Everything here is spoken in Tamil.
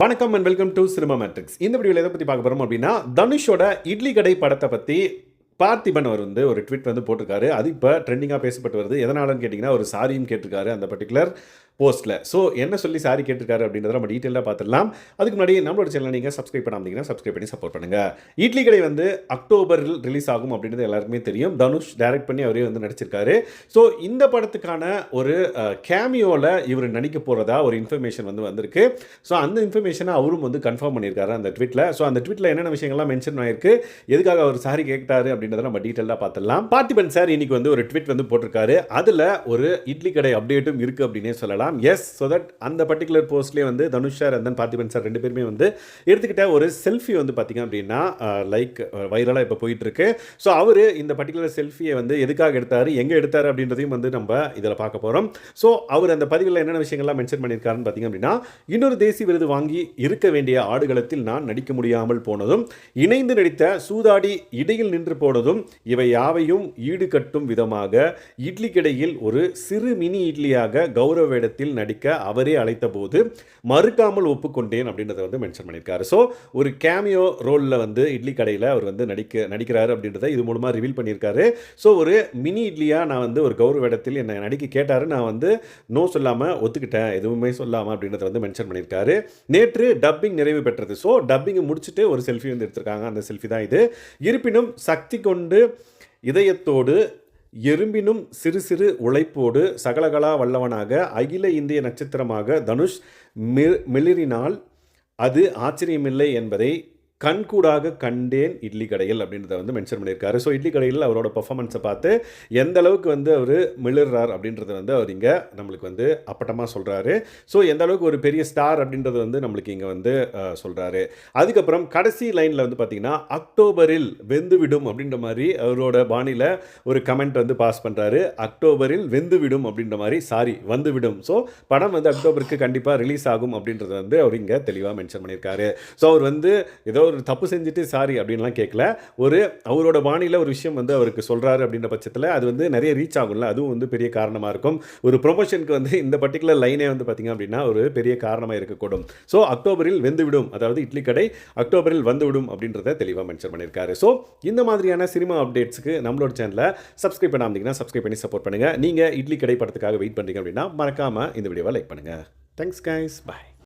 வணக்கம் and welcome to cinema matrix இந்த வீடியோவில் எதை பற்றி பார்க்க போகிறோம் அப்படின்னா தனுஷோட இட்லி கடை படத்தை பற்றி பார்த்திபன் அவர் வந்து ஒரு ட்வீட் வந்து போட்டிருக்காரு. அது இப்போ ட்ரெண்டிங்காக பேசப்பட்டு வருது. எதனாலன்னு கேட்டிங்கன்னா ஒரு சாரியும் கேட்டிருக்காரு அந்த பர்டிகுலர் போஸ்ட்டில் ஸோ என்ன சொல்லி சாரி கேட்டிருக்காரு அப்படின்றத நம்ம டீட்டெயிலாக பார்த்துடலாம். அதுக்கு முன்னாடி நம்மளோட சேனலை நீங்கள் சப்ஸ்கிரைப் பண்ணாமீங்கன்னா சப்ஸ்கிரைப் பண்ணி சப்போர்ட் பண்ணுங்கள் இட்லி கடை வந்து அக்டோபரில் ரிலீஸ் ஆகும் அப்படின்றது எல்லாருக்குமே தெரியும். தனுஷ் டைரக்ட் பண்ணி அவரே வந்து நடிச்சிருக்காரு. ஸோ இந்த படத்துக்கான ஒரு கேமியோவில் இவர் நடிக்க போகிறதா ஒரு இன்ஃபர்மேஷன் வந்து வந்திருக்கு. ஸோ அந்த இன்ஃபர்மேஷனை அவரும் வந்து கன்ஃபார்ம் பண்ணியிருக்காரு அந்த ட்வீட்டில் ஸோ அந்த ட்வீட்டில் என்னென்ன விஷயங்கள்லாம் மென்ஷன் ஆயிருக்கு எதுக்காக அவர் சாரி கேட்டாரு அப்படின்றத நம்ம டீட்டெயிலாக பார்த்துடலாம். பார்த்திபன் சார் இன்னைக்கு வந்து ஒரு ட்வீட் வந்து போட்டிருக்காரு. அதில் ஒரு இட்லி கடை அப்டேட்டும் இருக்குது அப்படின்னே சொல்லலாம். எஸ் ஸோ தட் அந்த பர்டிகுலர் போஸ்ட்லேயே வந்து Dhanush sir and Parthiban sir ரெண்டு பேருமே வந்து எடுத்துக்கிட்ட ஒரு செல்ஃபி வந்து பார்த்திங்க அப்படின்னா லைக் வைரலாக இப்போ போயிட்டுருக்கு. ஸோ அவர் இந்த பர்டிகுலர் செல்ஃபியை வந்து எதுக்காக எடுத்தார் எங்கே எடுத்தார் அப்படின்றதையும் வந்து நம்ம இதில் பார்க்க போகிறோம் ஸோ அவர் அந்த பதிவில் என்னென்ன விஷயங்கள்லாம் மென்ஷன் பண்ணியிருக்காருன்னு பார்த்திங்க அப்படின்னா இன்னொரு தேசிய விருது வாங்கி இருக்க வேண்டிய ஆடுகளத்தில் நான் நடிக்க முடியாமல் போனதும் இணைந்து நடித்த சூதாடி இடையில் நின்று போனதும் இவை யாவையும் ஈடுகட்டும் விதமாக இட்லிக்கிடையில் ஒரு சிறு மினி இட்லியாக கௌரவ வேடத்தில் நடிக்க அவரே அழைத்த போது மறுக்காமல் ஒப்புக்கொண்டேன் அப்படின்றத வந்து மென்ஷன் பண்ணியிருக்காரு. ஸோ ஒரு கேமியோ ரோலில் வந்து இட்லி கடையில் அவர் வந்து நடிக்க நடிக்கிறாரு அப்படின்றத இது மூலமாக ரிவீல் பண்ணியிருக்காரு. ஸோ ஒரு மினி இட்லியாக நான் வந்து ஒரு கௌரவ இடத்தில் என்னை நடிக்க கேட்டார். நான் வந்து நோ சொல்லாமல் ஒத்துக்கிட்டேன் எதுவுமே சொல்லாமல் அப்படின்றத வந்து மென்ஷன் பண்ணியிருக்காரு. நேற்று டப்பிங் நிறைவு பெற்றது. ஸோ டப்பிங்கை முடிச்சுட்டு ஒரு செல்ஃபி வந்து எடுத்திருக்காங்க. அந்த செல்ஃபி தான் இது. இருப்பினும் சக்தி கொண்டு இதயத்தோடு எறும்பினும் சிறு சிறு உழைப்போடு சகலகலா வல்லவனாக அகில இந்திய நட்சத்திரமாக தனுஷ் மி மிளிரினால் அது ஆச்சரியமில்லை என்பதை கண்கூடாக கண்டேன் இட்லி கடையில் அப்படின்றத வந்து மென்ஷன் பண்ணியிருக்காரு. ஸோ இட்லி கடையில் அவரோட பர்ஃபார்மன்ஸை பார்த்து எந்த அளவுக்கு வந்து அவர் மிளர்றார் அப்படின்றத வந்து அவர் இங்கே நம்மளுக்கு வந்து அப்பட்டமாக சொல்கிறாரு ஸோ எந்த அளவுக்கு ஒரு பெரிய ஸ்டார் அப்படின்றது வந்து நம்மளுக்கு இங்கே வந்து சொல்கிறாரு அதுக்கப்புறம் கடைசி லைனில் வந்து பார்த்தீங்கன்னா அக்டோபரில் வெந்துவிடும் அப்படின்ற மாதிரி அவரோட பாணியில் ஒரு கமெண்ட் வந்து பாஸ் பண்ணுறாரு அக்டோபரில் வெந்துவிடும் அப்படின்ற மாதிரி சாரி வந்துவிடும். ஸோ படம் வந்து அக்டோபருக்கு கண்டிப்பாக ரிலீஸ் ஆகும் அப்படின்றத வந்து அவர் இங்கே தெளிவாக மென்ஷன் பண்ணியிருக்காரு. ஸோ அவர் வந்து ஏதோ ஒரு தப்பு செஞ்சுட்டு சாரி அப்படின்லாம் கேட்கல ஒரு அவரோட பாணியில் ஒரு விஷயம் வந்து அவருக்கு சொல்கிறாரு அப்படின்ற பட்சத்தில் அது வந்து நிறைய ரீச் ஆகும்ல. அதுவும் வந்து பெரிய காரணமாக இருக்கும். ஒரு ப்ரொமோஷனுக்கு வந்து இந்த பர்டிகுலர் லைனே வந்து பார்த்திங்க அப்படின்னா ஒரு பெரிய காரணமாக இருக்கக்கூடும். ஸோ அக்டோபரில் வெந்துவிடும் அதாவது இட்லி கடை அக்டோபரில் வந்துவிடும் அப்படின்றத தெளிவாக மென்ஷன் பண்ணியிருக்காரு ஸோ இந்த மாதிரியான சினிமா அப்டேட்ஸுக்கு நம்மளோட சேனலை சப்ஸ்கிரைப் பண்ணாமல் சப்ஸ்கிரைப் பண்ணி சப்போர்ட் பண்ணுங்கள் நீங்கள் இட்லி கடை படத்துக்காக வெயிட் பண்ணுறீங்க அப்படின்னா மறக்காமல் இந்த வீடியோவை லைக் பண்ணுங்கள் தேங்க்ஸ் கைஸ் பாய்